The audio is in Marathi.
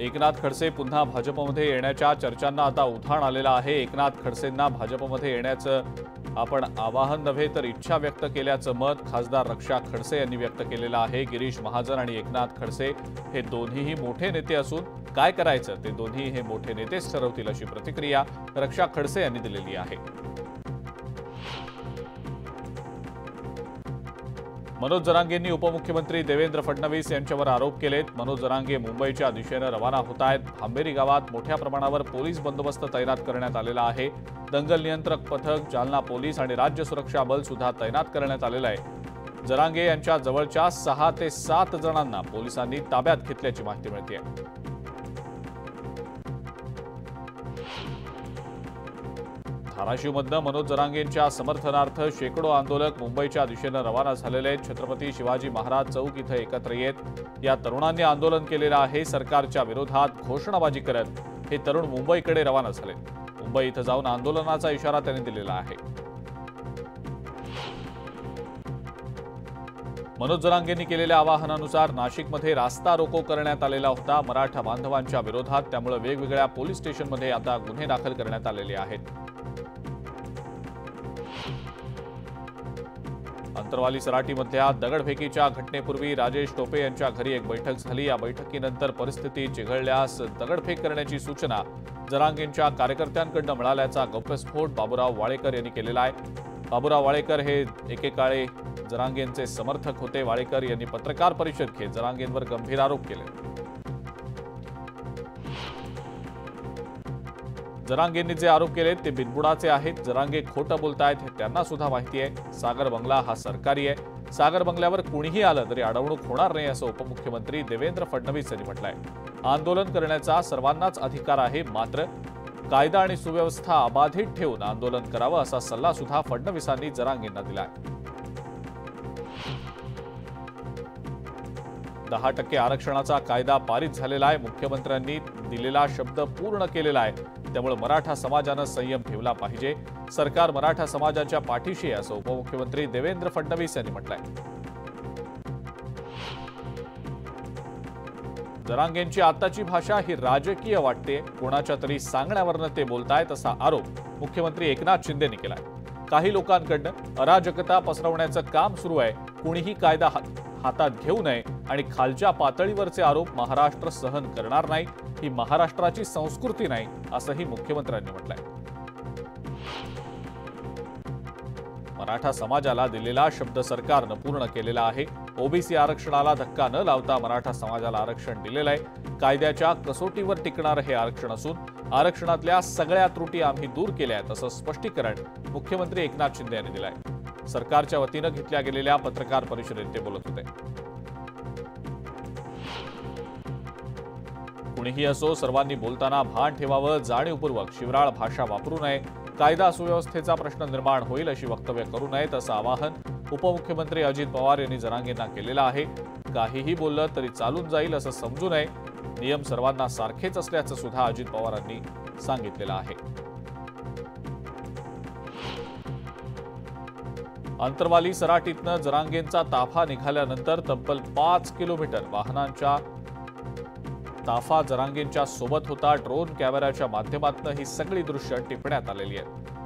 एकनाथ खडसे पुन्हा भाजपमध्ये येण्याच्या चर्चांना आता उधाण आलेलं आहे. एकनाथ खडसेंना भाजपमध्ये येण्याचं आपण आवाहन नव्हे तर इच्छा व्यक्त केल्याचं मत खासदार रक्षा खडसे यांनी व्यक्त केलेलं आहे. गिरीश महाजन आणि एकनाथ खडसे हे दोन्हीही मोठे नेते असून काय करायचं? ते दोन्ही हे मोठे नेतेच ठरवतील अशी प्रतिक्रिया रक्षा खडसे यांनी दिलेली आहे. मनोज जरांगेंनी उपमुख्यमंत्री देवेंद्र फडणवीस यांच्यावर आरोप केलेत. मनोज जरांगे मुंबईच्या दिशेनं रवाना होत आहेत आंबेरी गावात मोठ्या प्रमाणावर पोलीस बंदोबस्त तैनात करण्यात आलेला आहे. दंगल नियंत्रक पथक जालना पोलीस आणि राज्य सुरक्षा बल सुद्धा तैनात करण्यात आलेलं आहे. जरांगे यांच्या जवळच्या सहा ते सात जणांना पोलिसांनी ताब्यात घेतल्याची माहिती मिळते धाराशिवमधनं मनोज जरांगेंच्या समर्थनार्थ शेकडो आंदोलक मुंबईच्या दिशेनं रवाना झालेले आहेत. छत्रपती शिवाजी महाराज चौक इथं एकत्र येत या तरुणांनी आंदोलन केलेलं आहे. सरकारच्या विरोधात घोषणाबाजी करत हे तरुण मुंबईकडे रवाना झाले मुंबई इथं जाऊन आंदोलनाचा इशारा त्यांनी दिलेला आहे. मनोज जरांगेंनी केलेल्या आवाहनानुसार नाशिकमध्ये रास्ता रोको करण्यात आलेला होता. मराठा बांधवांच्या विरोधात त्यामुळे वेगवेगळ्या पोलीस स्टेशनमध्ये आता गुन्हे दाखल करण्यात आलेले आहेत. अंतरवाली सराटीमधल्या दगडफेकीच्या घटनेपूर्वी राजेश टोपे यांच्या घरी एक बैठक झाली. या बैठकीनंतर परिस्थिती चिघळल्यास दगडफेक करण्याची सूचना जरांगेंच्या कार्यकर्त्यांकडनं मिळाल्याचा गौप्यस्फोट बाबुराव वाळेकर यांनी केलेला आहे. बाबूराव वाळेकर हे एकेकाळी जरांगेंचे समर्थक होते. वाळेकर यांनी पत्रकार परिषद घेत जरांगेंवर गंभीर आरोप केले. जरांगेंनी जे आरोप केले ते बिनबुडाचे आहेत. जरांगे खोटं बोलतायत हे त्यांना सुद्धा माहिती आहे. सागर बंगला हा सरकारी आहे. सागर बंगल्यावर कुणीही आलं तरी अडवणूक होणार नाही असं उपमुख्यमंत्री देवेंद्र फडणवीस यांनी म्हटलंय. आंदोलन करण्याचा सर्वांनाच अधिकार आहे मात्र कायदा आणि सुव्यवस्था अबाधित ठेवून आंदोलन करावं असा सल्ला सुद्धा फडणवीसांनी जरांगेंना दिलाय. दहा टक्के आरक्षणाचा कायदा पारित झालेला आहे. मुख्यमंत्र्यांनी दिलेला शब्द पूर्ण केलेला आहे. त्यामुळे मराठा समाजानं संयम ठेवला पाहिजे. सरकार मराठा समाजाच्या पाठीशी आहे असं उपमुख्यमंत्री देवेंद्र फडणवीस यांनी म्हटलंय. जरांगेंची आताची भाषा ही राजकीय वाटते. कोणाच्या तरी सांगण्यावरनं ते बोलतायत असा आरोप मुख्यमंत्री एकनाथ शिंदेनी केलाय. काही लोकांकडनं अराजकता पसरवण्याचं काम सुरू आहे. कुणीही कायदा हात- हातात घेऊ नये आणि खालच्या पातळीवरचे आरोप महाराष्ट्र सहन करणार नाही ही महाराष्ट्राची संस्कृती नाही असंही मुख्यमंत्र्यांनी म्हटलंय. मराठा समाजाला दिलेला शब्द सरकारनं पूर्ण केलेला आहे. ओबीसी आरक्षणाला धक्का न लावता मराठा समाजाला आरक्षण दिलेलं आहे कायद्याच्या कसोटीवर टिकणारं हे आरक्षण असून आरक्षणातल्या सगळ्या त्रुटी आम्ही दूर केल्या आहेत असं स्पष्टीकरण मुख्यमंत्री एकनाथ शिंदे यांनी दिलंय. सरकारच्या वतीनं घेतल्या गेलेल्या पत्रकार परिषदेत ते बोलत होते. कुणीही असो सर्वांनी बोलताना भान ठेवावं जाणीवपूर्वक शिवराळ भाषा वापरू नये कायदा सुव्यवस्थेचा प्रश्न निर्माण होईल अशी वक्तव्य करू नयेत असं आवाहन उपमुख्यमंत्री अजित पवार यांनी जरांगेंना केलेलं आहे. काहीही बोललं तरी चालून जाईल असं समजू नये. नियम सर्वांना सारखेच असल्याचं सुद्धा अजित पवारांनी सांगितलेलं आहे. अंतरवाली सराटीतनं जरांगेंचा ताफा निघाल्यानंतर तब्बल पाच किलोमीटर वाहनांच्या ताफा जरांगेंच्या सोबत होता. ड्रोन कॅमेऱ्याच्या माध्यमातून ही सगळी दृश्य टिपण्यात आलेली आहेत.